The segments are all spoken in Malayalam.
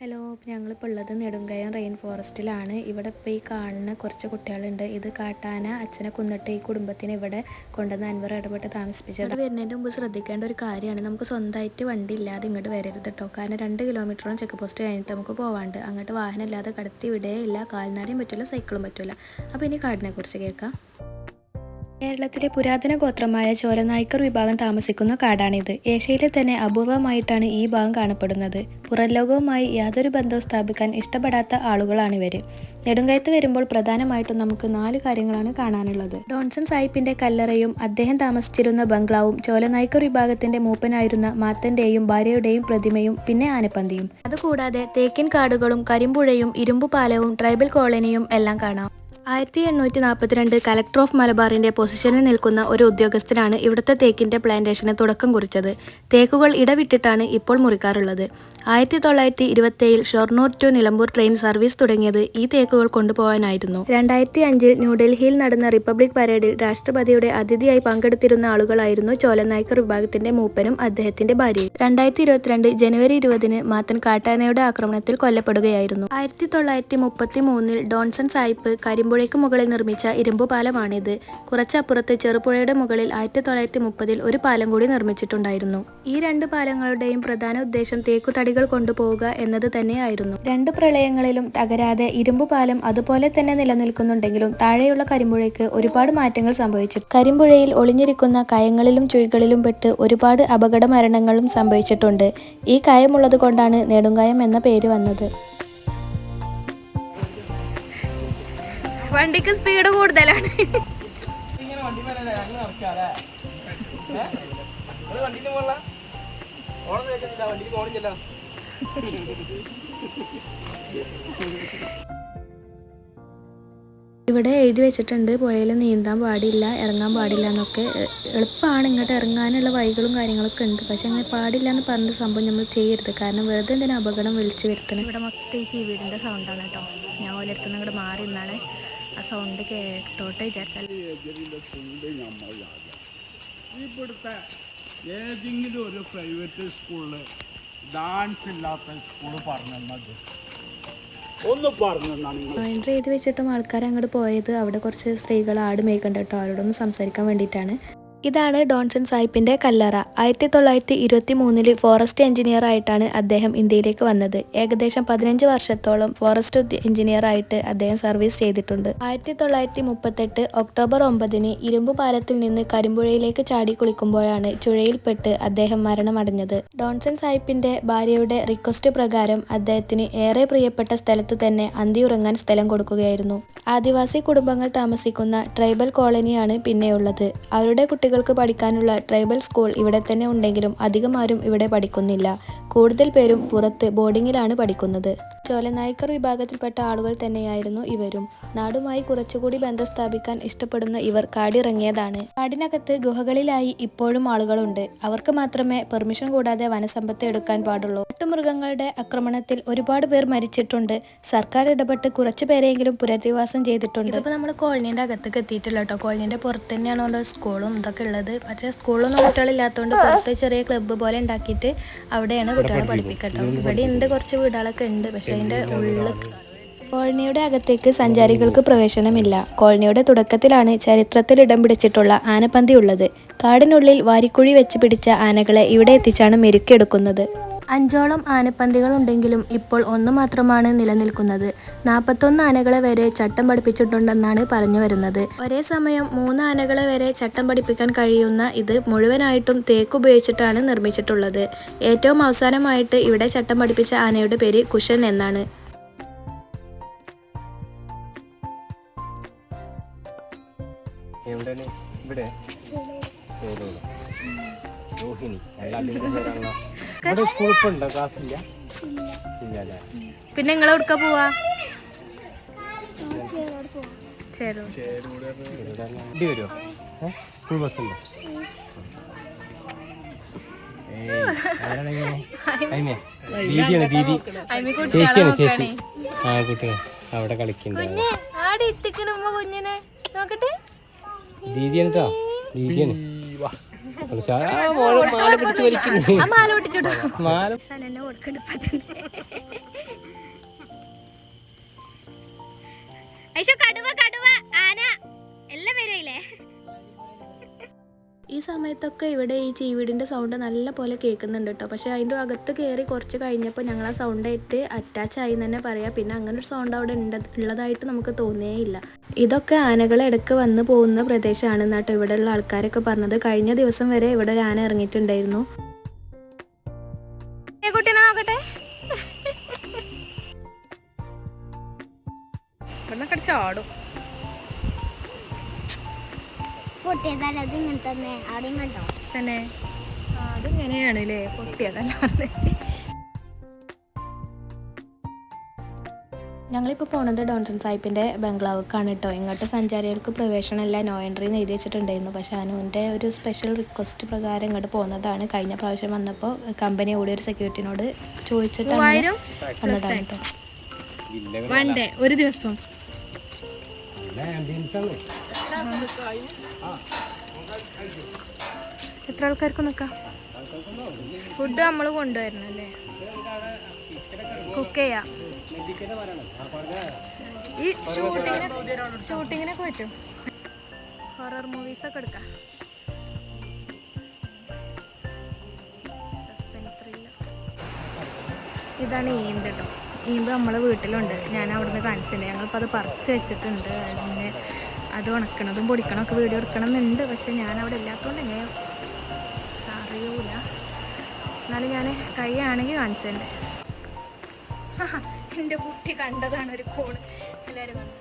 ഹലോ ഞങ്ങളിപ്പോൾ ഉള്ളത് നെടുങ്കയം റെയിൻ ഫോറസ്റ്റിലാണ്. ഇവിടെ ഇപ്പോൾ ഈ കാണുന്ന കുറച്ച് കുട്ടികളുണ്ട്. ഇത് കാട്ടാന അച്ഛനെ കൊന്നിട്ട് ഈ കുടുംബത്തിന് ഇവിടെ കൊണ്ടുവന്ന് അൻവർ ഇടപെട്ട് താമസിപ്പിച്ചത്. വരുന്നതിന്റെ മുമ്പ് ശ്രദ്ധിക്കേണ്ട ഒരു കാര്യമാണ്. നമുക്ക് സ്വന്തമായിട്ട് വണ്ടി ഇല്ലാതെ ഇങ്ങോട്ട് വരരുത് കേട്ടോ കാരണം രണ്ട് കിലോമീറ്ററോളം ചെക്ക് പോസ്റ്റ് കഴിഞ്ഞിട്ട് നമുക്ക് പോവാണ്ട്. അങ്ങോട്ട് വാഹനം ഇല്ലാതെ കടത്തി വിടേ ഇല്ല. കാൽനടയും പറ്റില്ല സൈക്കിളും പറ്റില്ല അപ്പോൾ ഇനി കാടിനെക്കുറിച്ച് കേൾക്കാം. കേരളത്തിലെ പുരാതന ഗോത്രമായ ചോരനായ്ക്കർ വിഭാഗം താമസിക്കുന്ന കാടാണിത്. ഏഷ്യയിലെ തന്നെ അപൂർവമായിട്ടാണ് ഈ ഭാഗം കാണപ്പെടുന്നത്. പുറംലോകവുമായി യാതൊരു ബന്ധവും സ്ഥാപിക്കാൻ ഇഷ്ടപ്പെടാത്ത ആളുകളാണിവർ നെടുങ്കയത്ത് വരുമ്പോൾ പ്രധാനമായിട്ടും നമുക്ക് നാല് കാര്യങ്ങളാണ് കാണാനുള്ളത്. ഡോൺസൺ സാഹിബിന്റെ കല്ലറയും അദ്ദേഹം താമസിച്ചിരുന്ന ബംഗ്ലാവും ചോലനായ്ക്കർ വിഭാഗത്തിന്റെ മൂപ്പനായിരുന്ന മാത്തന്റെയും ഭാര്യയുടെയും പ്രതിമയും പിന്നെ ആനപ്പന്തിയും. അതുകൂടാതെ തേക്കിൻ കാടുകളും കരിമ്പുഴയും ഇരുമ്പുപാലവും ട്രൈബൽ കോളനിയും എല്ലാം കാണാം. ആയിരത്തി എണ്ണൂറ്റി നാൽപ്പത്തിരണ്ട് കലക്ടർ ഓഫ് മലബാറിന്റെ പൊസിഷനിൽ നിൽക്കുന്ന ഒരു ഉദ്യോഗസ്ഥനാണ് ഇവിടുത്തെ തേക്കിന്റെ പ്ലാന്റേഷന് തുടക്കം കുറിച്ചത്. തേക്കുകൾ ഇടവിട്ടിട്ടാണ് ഇപ്പോൾ മുറിക്കാറുള്ളത്. ആയിരത്തി തൊള്ളായിരത്തി ഇരുപത്തേഴിൽ Shoranur to Nilambur train service തുടങ്ങിയത് ഈ തേക്കുകൾ കൊണ്ടുപോകാനായിരുന്നു. രണ്ടായിരത്തി അഞ്ചിൽ ന്യൂഡൽഹിയിൽ നടന്ന റിപ്പബ്ലിക് പരേഡിൽ രാഷ്ട്രപതിയുടെ അതിഥിയായി പങ്കെടുത്തിരുന്ന ആളുകളായിരുന്നു ചോലനായ്ക്കർ വിഭാഗത്തിന്റെ മൂപ്പനും അദ്ദേഹത്തിന്റെ ഭാര്യയും. രണ്ടായിരത്തി ഇരുപത്തിരണ്ട് ജനുവരി ഇരുപതിന് മാത്തൻ കാട്ടാനയുടെ ആക്രമണത്തിൽ കൊല്ലപ്പെടുകയായിരുന്നു. ആയിരത്തി തൊള്ളായിരത്തി മുപ്പത്തി മൂന്നിൽ ഡോൺസൺ സാഹിബ് കരിമ്പുഴയ്ക്ക് മുകളിൽ നിർമ്മിച്ച ഇരുമ്പു പാലമാണിത്. കുറച്ചപ്പുറത്ത് ചെറുപുഴയുടെ മുകളിൽ ആയിരത്തി തൊള്ളായിരത്തി മുപ്പതിൽ ഒരു പാലം കൂടി നിർമ്മിച്ചിട്ടുണ്ടായിരുന്നു. ഈ രണ്ട് പാലങ്ങളുടെയും പ്രധാന ഉദ്ദേശം തേക്കുതടികൾ കൊണ്ടുപോവുക എന്നത് തന്നെയായിരുന്നു. രണ്ട് പ്രളയങ്ങളിലും തകരാതെ ഇരുമ്പു പാലം അതുപോലെ തന്നെ നിലനിൽക്കുന്നുണ്ടെങ്കിലും താഴെയുള്ള കരിമ്പുഴയ്ക്ക് ഒരുപാട് മാറ്റങ്ങൾ സംഭവിച്ചു കരിമ്പുഴയിൽ ഒളിഞ്ഞിരിക്കുന്ന കയങ്ങളിലും ചുഴികളിലും പെട്ട് ഒരുപാട് അപകട മരണങ്ങളും സംഭവിച്ചിട്ടുണ്ട്. ഈ കയമുള്ളത് കൊണ്ടാണ് നെടുങ്കായം എന്ന പേര് വന്നത്. വണ്ടിക്ക് സ്പീഡ് കൂടുതലാണ്. ഇവിടെ എഴുതി വെച്ചിട്ടുണ്ട് പുഴയിൽ നീന്താൻ പാടില്ല ഇറങ്ങാൻ പാടില്ല എന്നൊക്കെ. എളുപ്പമാണ് ഇങ്ങോട്ട് ഇറങ്ങാനുള്ള വഴികളും കാര്യങ്ങളൊക്കെ ഉണ്ട്. പക്ഷെ അങ്ങനെ പാടില്ല എന്ന് പറഞ്ഞ സംഭവം നമ്മൾ ചെയ്യരുത്. കാരണം വെറുതെ എന്തിനാ അപകടം വിളിച്ചു വരുത്തണം ഇവിടെ മൊത്തം ഈ വീടിന്റെ സൗണ്ടാണ് കേട്ടോ. ഞാൻ ഓരോരുത്തരും ഇങ്ങോട്ട് മാറി നിന്നാണ്. ആ സൗണ്ട് കേട്ടോട്ടെ വിചാരിച്ചാൽ ഇവിടുത്തെ ഏതെങ്കിലും ഒരു പ്രൈവറ്റ് സ്കൂളിൽ ഡാൻസ് ഇല്ലാത്ത സ്കൂൾ പറഞ്ഞത് ഒന്ന് പറഞ്ഞു നിങ്ങൾ. എൻട്രി ചെയ്ത് വെച്ചിട്ടും ആൾക്കാർ അങ്ങോട്ട് പോയത് അവിടെ കുറച്ച് സ്ത്രീകൾ ആട് മേയ്ക്കണ്ട കേട്ടോ അവരോടൊന്ന് സംസാരിക്കാൻ വേണ്ടിയിട്ടാണ്. ഇതാണ് ഡോൺസൺ സാഹിബിന്റെ കല്ലറ. ആയിരത്തി തൊള്ളായിരത്തി ഇരുപത്തി മൂന്നിൽ ഫോറസ്റ്റ് എഞ്ചിനീയർ ആയിട്ടാണ് അദ്ദേഹം ഇന്ത്യയിലേക്ക് വന്നത്. ഏകദേശം പതിനഞ്ച് വർഷത്തോളം ഫോറസ്റ്റ് എഞ്ചിനീയർ ആയിട്ട് അദ്ദേഹം സർവീസ് ചെയ്തിട്ടുണ്ട്. ആയിരത്തി തൊള്ളായിരത്തി മുപ്പത്തെട്ട് ഒക്ടോബർ ഒമ്പതിന് ഇരുമ്പു പാലത്തിൽ നിന്ന് കരിമ്പുഴയിലേക്ക് ചാടി കുളിക്കുമ്പോഴാണ് ചുഴയിൽപ്പെട്ട് അദ്ദേഹം മരണമടഞ്ഞത്. ഡോൺസൺ സാഹിബിന്റെ ഭാര്യയുടെ റിക്വസ്റ്റ് പ്രകാരം അദ്ദേഹത്തിന് ഏറെ പ്രിയപ്പെട്ട സ്ഥലത്ത് തന്നെ അന്തിയുറങ്ങാൻ സ്ഥലം കൊടുക്കുകയായിരുന്നു. ആദിവാസി കുടുംബങ്ങൾ താമസിക്കുന്ന ട്രൈബൽ കോളനിയാണ് പിന്നെയുള്ളത്. അവരുടെ കുട്ടികൾക്ക് പഠിക്കാനുള്ള ട്രൈബൽ സ്കൂൾ ഇവിടെ തന്നെ ഉണ്ടെങ്കിലും അധികം ആരും ഇവിടെ പഠിക്കുന്നില്ല. കൂടുതൽ പേരും പുറത്ത് ബോർഡിങ്ങിലാണ് പഠിക്കുന്നത്. ചോലനായ്ക്കർ വിഭാഗത്തിൽപ്പെട്ട ആളുകൾ തന്നെയായിരുന്നു ഇവരും. നാടുമായി കുറച്ചുകൂടി ബന്ധം സ്ഥാപിക്കാൻ ഇഷ്ടപ്പെടുന്ന ഇവർ കാടിറങ്ങിയതാണ്. കാടിനകത്ത് ഗുഹകളിലായി ഇപ്പോഴും ആളുകളുണ്ട്. അവർക്ക് മാത്രമേ പെർമിഷൻ കൂടാതെ വനസമ്പത്ത് എടുക്കാൻ പാടുള്ളൂ. കാട്ടുമൃഗങ്ങളുടെ ആക്രമണത്തിൽ ഒരുപാട് പേർ മരിച്ചിട്ടുണ്ട്. സർക്കാർ ഇടപെട്ട് കുറച്ചു പേരെങ്കിലും പുനരധിവാസം ചെയ്തിട്ടുണ്ട്. ഇപ്പൊ നമ്മൾ കോളനിന്റെ അകത്തേക്ക് എത്തിയിട്ടില്ല കേട്ടോ. കോളനീന്റെ പുറത്ത് തന്നെയാണ് സ്കൂളും ഇതൊക്കെ ഉള്ളത്. പക്ഷേ സ്കൂളൊന്നും കുട്ടികളില്ലാത്തതുകൊണ്ട് പുറത്ത് ചെറിയ ക്ലബ്ബ് പോലെ ഉണ്ടാക്കിയിട്ട് അവിടെയാണ് കുട്ടികളെ പഠിപ്പിക്കട്ടോ ഇവിടെ ഉണ്ട് കുറച്ച് വീടുകളൊക്കെ ഉണ്ട്. പക്ഷേ അതിന്റെ ഉള്ളിൽ കോളനിയുടെ അകത്തേക്ക് സഞ്ചാരികൾക്ക് പ്രവേശനമില്ല. കോളനിയുടെ തുടക്കത്തിലാണ് ചരിത്രത്തിൽ ഇടം പിടിച്ചിട്ടുള്ള ആനപ്പന്തി ഉള്ളത്. കാടിനുള്ളിൽ വാരിക്കുഴി വെച്ച് പിടിച്ച ആനകളെ ഇവിടെ എത്തിച്ചാണ് മെരുക്കിയെടുക്കുന്നത് അഞ്ചോളം ആനപ്പന്തികൾ ഉണ്ടെങ്കിലും ഇപ്പോൾ ഒന്ന് മാത്രമാണ് നിലനിൽക്കുന്നത്. നാൽപ്പത്തൊന്ന് ആനകളെ വരെ ചട്ടം പഠിപ്പിച്ചിട്ടുണ്ടെന്നാണ് പറഞ്ഞു വരുന്നത്. ഒരേ സമയം മൂന്ന് ആനകളെ വരെ ചട്ടം പഠിപ്പിക്കാൻ കഴിയുന്ന ഇത് മുഴുവനായിട്ടും തേക്ക് ഉപയോഗിച്ചിട്ടാണ് നിർമ്മിച്ചിട്ടുള്ളത്. ഏറ്റവും അവസാനമായിട്ട് ഇവിടെ ചട്ടം പഠിപ്പിച്ച ആനയുടെ പേര് കുഷൻ എന്നാണ്. എവിടെയാണ്? ഇവിടെ? രോഹിണി. ഇവിടെ സ്കൂൾ ഇപ്പൊ ഉണ്ടോ ക്ലാസ് ഇല്ല ഇല്ല പിന്നെ നിങ്ങൾ എവിടുക്ക പോവാ? ചേരോ വണ്ടി വരുമോ ഏഹ് സ്കൂൾ ബസ് ഉണ്ടോ ദീദിയാണ് ദീദി. ചേച്ചിയാണ് ചേച്ചി. ആ കുട്ടികൾ അവിടെ കളിക്കുന്നുണ്ട്. കുഞ്ഞിനെ നോക്കട്ടെ? ദീദിയാണ് കേട്ടോ ദീദിയാണ്. മാല പിടിച്ച് വലിക്കുന്നു. മാല പിടിച്ചോട്ടോ മാല. കടുവ കടുവ ആന. എല്ലാം വരുമല്ലേ കൊടുക്കണ്ട സമയത്തൊക്കെ ഇവിടെ ഈ ചീവീടിന്റെ സൗണ്ട് നല്ല പോലെ കേൾക്കുന്നുണ്ട് കേട്ടോ പക്ഷേ അതിന്റെ അകത്ത് കയറി കുറച്ച് കഴിഞ്ഞപ്പോൾ ഞങ്ങൾ ആ സൗണ്ടായിട്ട് അറ്റാച്ച് ആയി തന്നെ പറയാം. പിന്നെ അങ്ങനെ ഒരു സൗണ്ട് അവിടെ ഉണ്ട് ഉള്ളതായിട്ട് നമുക്ക് തോന്നിയേയില്ല. ഇതൊക്കെ ആനകൾ ഇടയ്ക്ക് വന്ന് പോകുന്ന പ്രദേശമാണ് എന്നാട്ടോ ഇവിടെയുള്ള ആൾക്കാരൊക്കെ പറഞ്ഞത്. കഴിഞ്ഞ ദിവസം വരെ ഇവിടെ ഒരു ആന ഇറങ്ങിയിട്ടുണ്ടായിരുന്നു. തന്നെ. അതിങ്ങനെയാണ് അല്ലേ പൊട്ടിയതല്ലാതെ. ഞങ്ങളിപ്പോൾ പോണത് ഡോൺസൺ സാഹിബിന്റെ ബംഗ്ലാവുക്കാണ് കേട്ടോ ഇങ്ങോട്ട് സഞ്ചാരികൾക്ക് പ്രവേശനമല്ല നോ എൻട്രി എന്ന് എഴുതി വെച്ചിട്ടുണ്ടായിരുന്നു. പക്ഷെ അനുവിന്റെ ഒരു സ്പെഷ്യൽ റിക്വസ്റ്റ് പ്രകാരം ഇങ്ങോട്ട് പോകുന്നതാണ് കഴിഞ്ഞ പ്രാവശ്യം വന്നപ്പോൾ കമ്പനി കൂടി ഒരു സെക്യൂരിറ്റിനോട് ചോദിച്ചിട്ട് വന്നതാണ് കേട്ടോ ഒരു ദിവസം. എത്ര ആൾക്കാർക്ക് നിൽക്കാം ഫുഡ് നമ്മൾ കൊണ്ടുവരണം അല്ലേ? കുക്ക് ചെയ്യാം. ഈ ഷൂട്ടിങ്ങിന് ഷൂട്ടിങ്ങിനൊക്കെ പറ്റും. ഹൊറർ മൂവീസ് ഒക്കെ എടുക്കാം. ഇതാണ് ഈന്ത് കേട്ടോ ഈന്ത് നമ്മളെ വീട്ടിലുണ്ട്. ഞാൻ അവിടുന്ന് കാണിച്ചിട്ടുണ്ട് ഞങ്ങളിപ്പോൾ അത് പറിച്ച് വെച്ചിട്ടുണ്ട്. അതിന് അത് ഉണക്കണതും പൊടിക്കണതും ഒക്കെ വീഡിയോ എടുക്കണം എന്നുണ്ട് പക്ഷെ ഞാൻ അവിടെ ഇല്ലാത്തതുകൊണ്ട് എങ്ങനെ അറിയൂല എന്നാലും ഞാൻ കൈയാണെങ്കിൽ കാണിച്ചതിന്റെ എന്റെ കുട്ടി കണ്ടതാണ് ഒരു കോൾ എല്ലാവരും കണ്ടു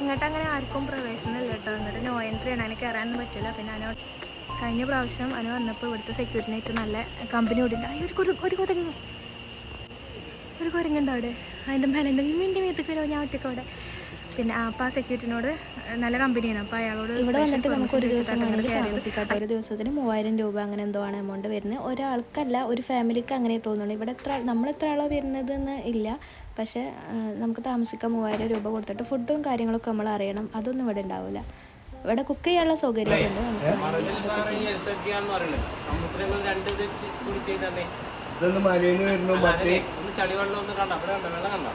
ഇങ്ങോട്ട് അങ്ങനെ ആർക്കും പ്രവേശനം പ്രവേശനമില്ല കേട്ടോ എന്നിട്ട് നോ എൻട്രി ആണ് അതിന് കയറാനൊന്നും പറ്റില്ല പിന്നെ അതിനോട് കഴിഞ്ഞ പ്രാവശ്യം അതിന് വന്നപ്പോൾ ഇവിടുത്തെ സെക്യൂരിറ്റിനായിട്ട് നല്ല കമ്പനി ഓടിണ്ട് അയ്യോ ഒരു ഒരു കുരങ്ങ് ഒരു കുരങ്ങുണ്ടോ അവിടെ അതിന്റെ മേലെ മിന്റെ വീട്ടിൽ വരുമോ ഞാൻ ഒറ്റയ്ക്ക് അവിടെ പിന്നെ അപ്പം ആ സെക്യൂരിറ്റിനോട് നല്ല കമ്പനിയാണ്. അപ്പോൾ അയാളോട് ഇവിടെ വന്നിട്ട് നമുക്ക് ഒരു ദിവസം വേണമെങ്കിൽ അങ്ങോട്ട് ഒരു ദിവസത്തിന് മൂവായിരം രൂപ അങ്ങനെ എന്തോ ആണ് എമൗണ്ട് വരുന്നത്. ഒരാൾക്കല്ല ഒരു ഫാമിലിക്ക് അങ്ങനെ തോന്നുള്ളൂ ഇവിടെ എത്ര നമ്മൾ എത്ര ആളോ വരുന്നത് എന്ന് ഇല്ല. പക്ഷേ നമുക്ക് താമസിക്കാൻ മൂവായിരം രൂപ കൊടുത്തിട്ട് ഫുഡും കാര്യങ്ങളൊക്കെ നമ്മൾ അറിയണം. അതൊന്നും ഇവിടെ ഉണ്ടാവില്ല ഇവിടെ കുക്ക് ചെയ്യാനുള്ള സൗകര്യമൊക്കെ ഉണ്ട് നമുക്ക്. ഇതൊന്ന് മലയിൽ വരുന്നു ഒന്ന് കണ്ട? അവിടെ കണ്ട? വെള്ളം കണ്ടോ?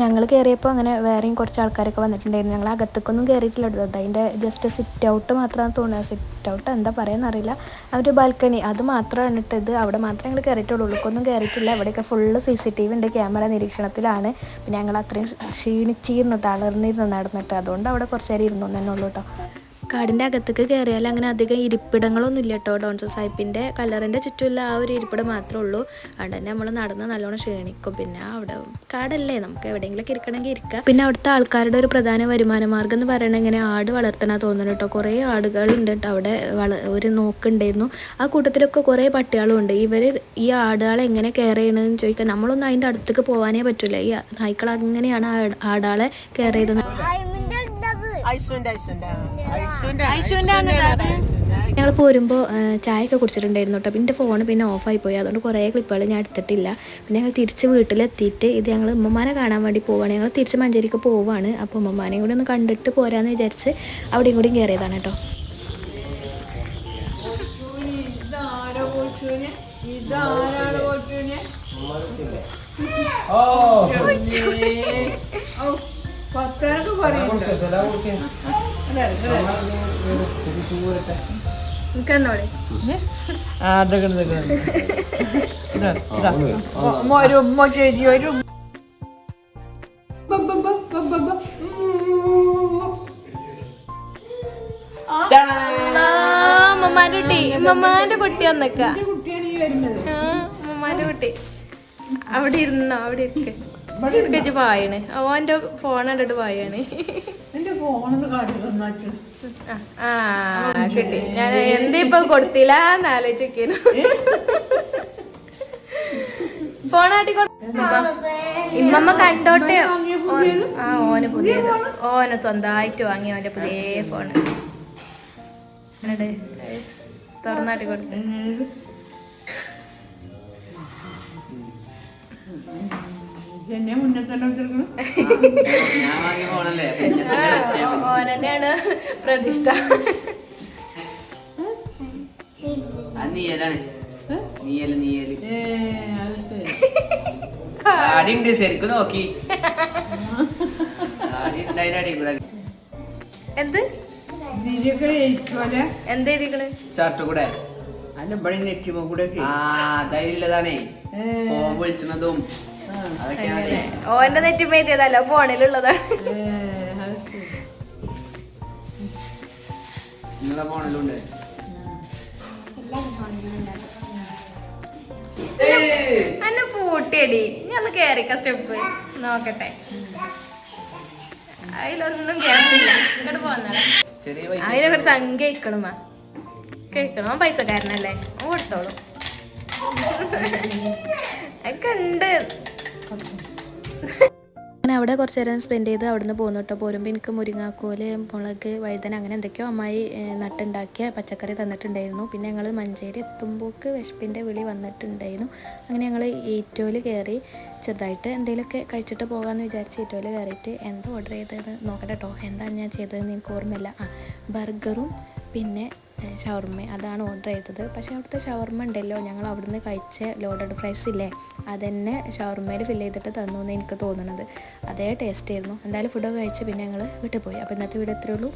ഞങ്ങൾ കയറിയപ്പോൾ അങ്ങനെ വേറെയും കുറച്ച് ആൾക്കാരൊക്കെ വന്നിട്ടുണ്ടായിരുന്നു. ഞങ്ങൾ അകത്തേക്കൊന്നും കയറിയിട്ടില്ല കേട്ടോ. അതിന്റെ ജസ്റ്റ് സിറ്റ് ഔട്ട് മാത്രമാണ് തോന്നുന്നത് സിറ്റ് ഔട്ട് എന്താ പറയുക അറിയില്ല. ആ ഒരു ബാൽക്കണി അത് മാത്രമാണ് ഇട്ടത് അവിടെ മാത്രമേ ഞങ്ങൾ കയറിയിട്ടുള്ളൂ ഉള്ളൊന്നും കയറിയിട്ടില്ല ഇവിടെയൊക്കെ full C C T V ഉണ്ട്. ക്യാമറ നിരീക്ഷണത്തിലാണ്. പിന്നെ ഞങ്ങൾ അത്രയും ക്ഷീണിച്ചിരുന്നു തളർന്നിരുന്നു നടന്നിട്ട്. അതുകൊണ്ട് അവിടെ കുറച്ച് നേരം ഇരുന്നു തന്നെ ഉള്ളൂ കേട്ടോ. കാടിന്റെ അകത്തേക്ക് കയറിയാൽ അങ്ങനെ അധികം ഇരിപ്പിടങ്ങളൊന്നും ഇല്ല കേട്ടോ ഡോൺസർ സാഹിബിന്റെ കല്ലറിന്റെ ചുറ്റുമുള്ള ആ ഒരു ഇരിപ്പിടം മാത്രമേ ഉള്ളൂ. അവിടെ തന്നെ നമ്മൾ നടന്ന് നല്ലോണം ക്ഷീണിക്കും. പിന്നെ അവിടെ കാടല്ലേ? നമുക്ക് എവിടെയെങ്കിലും ഇരിക്കണമെങ്കിൽ ഇരിക്കാം. പിന്നെ അവിടുത്തെ ആൾക്കാരുടെ ഒരു പ്രധാന വരുമാന മാർഗം എന്ന് പറയുന്നത് ഇങ്ങനെ ആട് വളർത്തണ തോന്നുന്നു കേട്ടോ. കുറേ ആടുകളുണ്ട് കേട്ടോ അവിടെ വള ഒരു നോക്കുണ്ടായിരുന്നു. ആ കൂട്ടത്തിലൊക്കെ കുറേ പട്ടികളും ഉണ്ട് ഇവർ ഈ ആടുകളെ എങ്ങനെ കെയർ ചെയ്യണമെന്ന് ചോദിക്കാൻ നമ്മളൊന്നും അതിന്റെ അടുത്തേക്ക് പോകാനേ പറ്റില്ല ഈ നായ്ക്കൾ അങ്ങനെയാണ് ആടാളെ കെയർ ചെയ്ത് ഞങ്ങൾ പോരുമ്പോൾ ചായയൊക്കെ കുടിച്ചിട്ടുണ്ടായിരുന്നു കേട്ടോ. പിന്നെ ഫോൺ പിന്നെ ഓഫായി പോയി. അതുകൊണ്ട് കുറേ ക്ലിപ്പുകൾ ഞാൻ എടുത്തിട്ടില്ല. പിന്നെ ഞങ്ങൾ തിരിച്ച് വീട്ടിലെത്തിയിട്ട് ഇത് ഞങ്ങൾ ഉമ്മമാനെ കാണാൻ വേണ്ടി പോവാണ്. ഞങ്ങൾ തിരിച്ച് മഞ്ചേരിക്ക് പോവാണ്. അപ്പോൾ ഉമ്മമാനെയും കൂടി ഒന്ന് കണ്ടിട്ട് പോരാന്ന് വിചാരിച്ച് അവിടെയും കൂടി കയറിയതാണ് കേട്ടോ. നിൽക്കുന്നോളെ ഒരു ഉമ്മ ചേച്ചി ഒരു മമ്മാന്റെ കുട്ടി മമ്മാന്റെ കുട്ടി വന്നേക്ക. മമ്മാന്റെ കുട്ടി. അവിടെ ഇരുന്നോ അവിടെ ഇരിക്ക്. പായാണ് ഫോൺ കണ്ടിട്ട് പായാണ് ആ, കിട്ടി. ഞാൻ എന്തിപ്പൊ കൊടുത്തില്ല? ഫോണാട്ടി ഇമ്മമ്മ കണ്ടോട്ടെ. ആ ഓന് പുതിയത്. ഓന് സ്വന്തമായിട്ട് വാങ്ങി ഓന്റെ പുതിയ ഫോണ് തുറന്നാട്ടി കൊടുത്തു എന്നെ മുന്നേ തന്നെ വെച്ചിരിക്കണം ഓനെന്നെയാണ് പ്രതിഷ്ഠ. നീയലാണ്. നീയൽ നീയൽ. ഏ അത് ശരി. ആടിണ്ട് ശരിക്കും നോക്കി. എന്ത്? ഇതിലൊക്കെ എന്താ എഴുതിക്കണ്? ഷർട്ട് കൂടെ. അല്ല ഇവിടെ നെറ്റിമ കൂടെ ആ അതായില്ലതാണേ ഏ, ഫോൺ വിളിച്ചതും. ഓന്റെ നെറ്റി എഴുതിയതല്ല? ഫോണിലുള്ളതാണ്. നിങ്ങളെ ഫോണിലുണ്ട്? അന്നെ പൂട്ടിയടി. ഞാൻ ഒന്ന് കേറിക്ക സ്റ്റെപ്പ് നോക്കട്ടെ. അതിലൊന്നും കേട്ടില്ല ഇങ്ങോട്ട് പോന്നാ അതിനെ കുറച്ച് അങ്കേക്കണമ കഴിക്കണമ കഴിക്കണം അവൻ പൈസക്കാരനല്ലേ? കൊടുത്തോളും. ഒക്കെ ഉണ്ട്. അങ്ങനെ അവിടെ കുറച്ച് നേരം സ്പെൻഡ് ചെയ്ത് അവിടുന്ന് പോകുന്നു കേട്ടോ. പോരുമ്പോൾ എനിക്ക് മുരിങ്ങാക്കോൽ മുളക് വഴുതന അങ്ങനെ എന്തൊക്കെയോ അമ്മായി നട്ടുണ്ടാക്കിയ പച്ചക്കറി തന്നിട്ടുണ്ടായിരുന്നു. പിന്നെ ഞങ്ങൾ മഞ്ചേരി എത്തുമ്പോൾക്ക് വിശപ്പിന്റെ വിളി വന്നിട്ടുണ്ടായിരുന്നു. അങ്ങനെ ഞങ്ങൾ ഈറ്റോയിൽ കയറി ചെറുതായിട്ട് എന്തെങ്കിലുമൊക്കെ കഴിച്ചിട്ട് പോകാമെന്ന് വിചാരിച്ച് ഈറ്റോയിൽ കയറിയിട്ട് എന്താ ഓർഡർ ചെയ്തതെന്ന് നോക്കട്ടെ കേട്ടോ. എന്താണ് ഞാൻ ചെയ്തതെന്ന് എനിക്ക് ഓർമ്മയില്ല. ആ ബർഗറും പിന്നെ ഷവർമ്മ അതാണ് ഓർഡർ ചെയ്തത്. പക്ഷേ അവിടുത്തെ ഷവർമ്മ ഉണ്ടല്ലോ ഞങ്ങൾ അവിടുന്ന് കഴിച്ച ലോഡഡ് ഫ്രൈസ് ഇല്ലേ അതന്നെ ഷവർമ്മയിൽ ഫില്ല് ചെയ്തിട്ട് തന്നു എന്ന് എനിക്ക് തോന്നുന്നത് അതേ ടേസ്റ്റ് ആയിരുന്നു. എന്തായാലും ഫുഡൊക്കെ കഴിച്ച് പിന്നെ ഞങ്ങൾ വിട്ടുപോയി പോയി. അപ്പോൾ ഇന്നത്തെ വീട് എത്രയുള്ളൂ